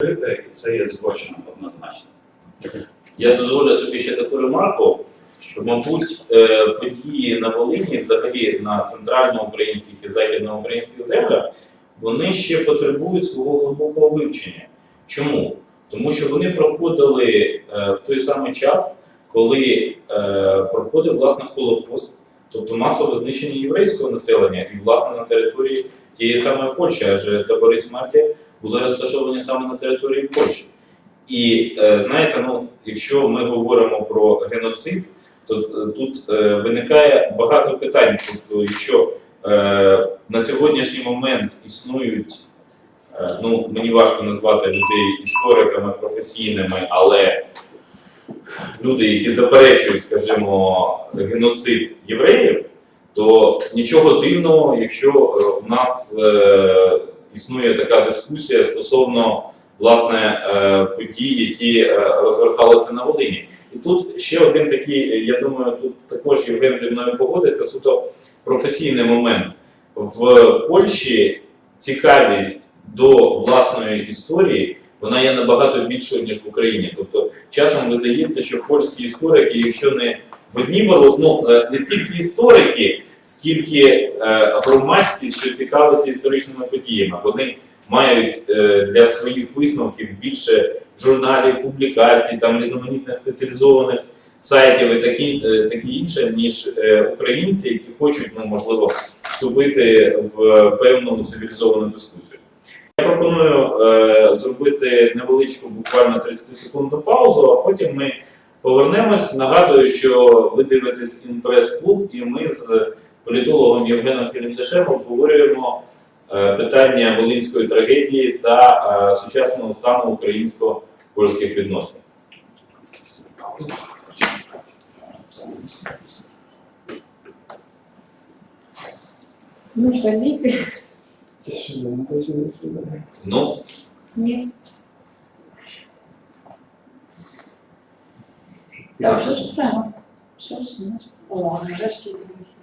робити, і це є злочином однозначно. Я дозволю собі ще таку ремарку, що, мабуть, е, події на Волині, взагалі на центральноукраїнських і західноукраїнських землях, вони ще потребують свого глибокого вивчення. Чому? Тому що вони проходили е, в той самий час, коли е, проходив власне Холокост, тобто масове знищення єврейського населення і власне на території тієї самої Польщі, адже табори смерті були розташовані саме на території Польщі. І е, знаєте, ну, якщо ми говоримо про геноцид, то тут е, виникає багато питань. Тобто, якщо е, на сьогоднішній момент існують, е, ну мені важко назвати людей істориками професійними, але люди, які заперечують, скажімо, геноцид євреїв, то нічого дивного, якщо е, у нас е, існує така дискусія стосовно власне е, подій, які е, розгорталися на Волині. І тут ще один такий, я думаю, тут також Євген зі мною погодиться, суто професійний момент. В Польщі цікавість до власної історії вона є набагато більшою, ніж в Україні. Тобто часом видається, що польські історики, якщо не в одній ворот, ну е, не стільки історики, скільки е, громадськість, що цікавиться історичними подіями, вони мають е, для своїх висновків більше журналів, публікацій, там різноманітних спеціалізованих сайтів і такі, е, такі інше, ніж українці, які хочуть, ну можливо, вступити в певну цивілізовану дискусію. Я пропоную е, зробити невеличку, буквально 30 секундну паузу, а потім ми повернемось. Нагадую, що ви дивитесь інпрес-клуб, і ми з політологом Євгеном Філімдешем обговорюємо е, питання волинської трагедії та е, сучасного стану українсько-польських відносин. Ну, жаліти? Ну, Ні. Так. Що ж саме? Що ж у нас? О, нарешті з'явився.